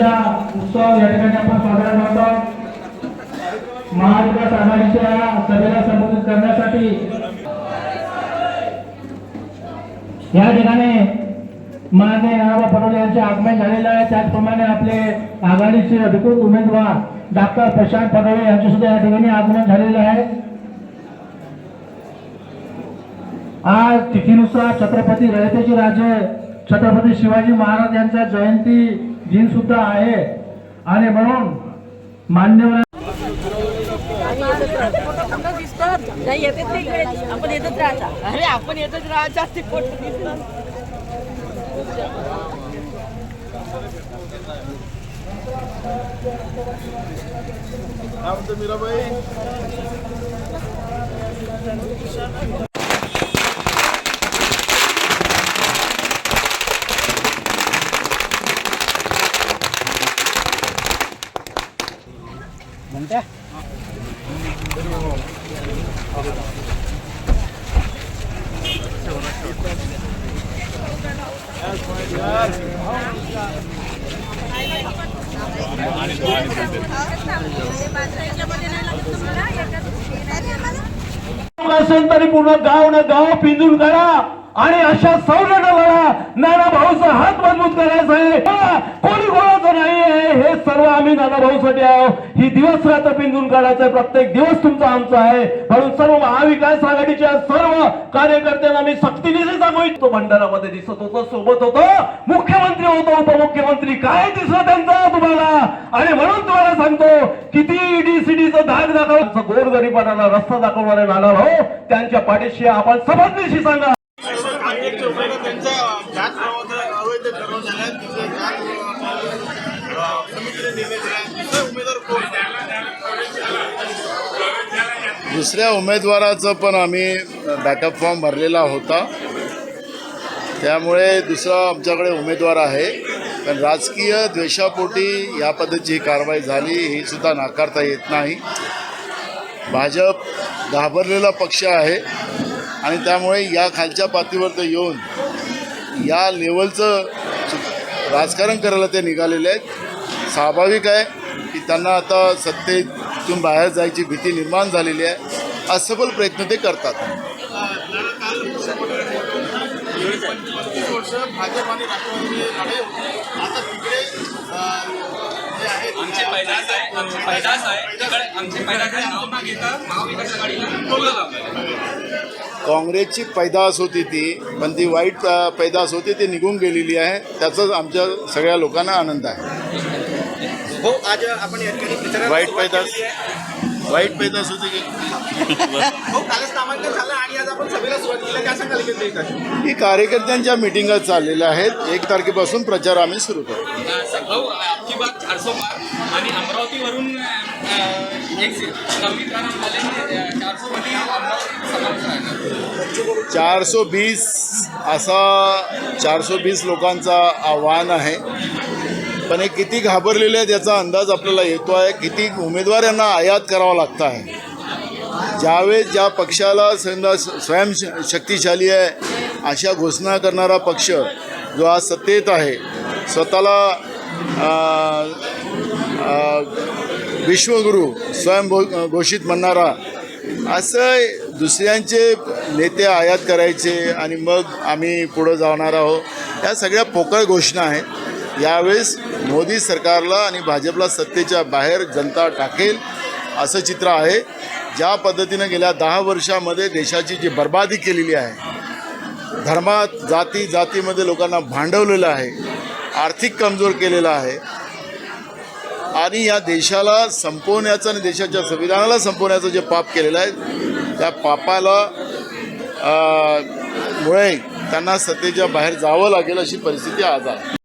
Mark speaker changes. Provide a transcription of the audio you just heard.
Speaker 1: यांचा उत्सव या ठिकाणी आपण साजरा करतो. महाविकास आघाडीच्या सभेला संबोधित करण्यासाठी. या ठिकाणी माननीय नाना पटोले यांचे आगमन झालेलं आहे. त्याचप्रमाणे आपले आघाडीचे अधिकृत उमेदवार डॉक्टर प्रशांत पटोले यांचे सुद्धा या ठिकाणी आगमन झालेलं आहे. आज तिथीनुसार छत्रपती रयतेचे राजे छत्रपती शिवाजी महाराज यांचा जयंती दिन सुद्धा आहे. आणि म्हणून मान्यवर
Speaker 2: फोटो दिसतात नाही येतच नाही. आपण येतच राहायचा. अरे आपण येतच राहायचा ते फोटो दिसतात
Speaker 1: असेल तरी पूर्ण गाव न गाव पिंजून करा आणि अशा सौर्यानं लढा नाना भाऊचा हात मजबूत करायचा आहे. कोणी कोणाचं सर्व आम्ही नाना भाऊसाठी आहोत ही दिवस रात्र पिंजून काढायचं प्रत्येक दिवस तुमचा आमचा आहे. म्हणून सर्व महाविकास आघाडीच्या सर्व कार्यकर्त्यांना मी सक्तीने सांगू इच्छितो. भंडारामध्ये दिसत होतो सोबत होतो. मुख्यमंत्री होतो उपमुख्यमंत्री. काय दिसलं त्यांचा तुम्हाला? आणि म्हणून तुम्हाला सांगतो किती ईडीसीडीचं धाक दाखव गोरगरीबांना रस्ता दाखवणारे नाना भाऊ त्यांच्या पाठीशी आपण समजनीशी सांगा.
Speaker 3: काँग्रेसचे
Speaker 4: दुसऱ्या उमेदवाराचं पण आम्ही बॅकअप फॉर्म भरलेला होता. त्यामुळे दुसरा आमच्याकडे उमेदवार आहे. पण राजकीय द्वेषापोटी या पद्धतीची ही कारवाई झाली ही सुद्धा नाकारता येत नाही. भाजप घाबरलेला पक्ष आहे आणि त्यामुळे या खालच्या पातळीवर येऊन या लेवलचं राजकारण करायला ते निघालेले आहेत. स्वाभाविक आहे की त्यांना आता सत्तेतून बाहेर जायची भीती निर्माण झालेली आहे. असफल प्रयत्न ते करतात. काँग्रेसची पैदास होती ती पण ती वाईट पैदास होती ती निघून गेलेली आहे. त्याचाच आमच्या सगळ्या लोकांना आनंद आहे.
Speaker 3: हो आज आपण या ठिकाणी प्रचाराला
Speaker 4: वाईट पैदास. वाईट पैदास होती की
Speaker 3: हो कालच नामांकन झालं आणि आज आपण सभेला सुरुवात केली. काय सांगाल एकंदरीत इथं?
Speaker 4: ही कार्यकर्त्यांच्या मिटिंगच चाललेल्या आहेत. एक तारखेपासून प्रचार आम्ही सुरू करू
Speaker 5: भाऊ आपकी बात चारसो पार आणि अमरावतीवरून एक संविधान चारसो
Speaker 4: बीस असा चारसो बीस लोकांचा आव्हान आहे. पण हे किती घाबरलेले आहेत याचा अंदाज आपल्याला येतो आहे. किती उमेदवार यांना आयात करावा लागत आहे. ज्यावेळेस ज्या पक्षाला समजा स्वयं शक्तिशाली आहे अशा घोषणा करणारा पक्ष जो आज सत्तेत आहे स्वतःला विश्वगुरू स्वयं घोषित म्हणणारा असं दुसऱ्यांचे नेते आयात करायचे आणि मग आम्ही पुढं जाणार आहोत. या सगळ्या पोकळ घोषणा आहेत. यावेळेस मोदी सरकारला आणि भाजपला सत्तेच्या बाहेर जनता टाकेल असं चित्र आहे. ज्या पद्धतीनं गेल्या दहा वर्षामध्ये देशाची जी बर्बादी केलेली आहे धर्मात जाती जातीमध्ये लोकांना भांडवलेलं आहे आर्थिक कमजोर केलेलं आहे आणि या देशाला संपवण्याचं आणि देशाच्या संविधानाला संपवण्याचं जे पाप केलेलं आहे त्या पापाला मुळे त्यांना सत्तेच्या बाहेर जावं लागेल अशी परिस्थिती आज आहे.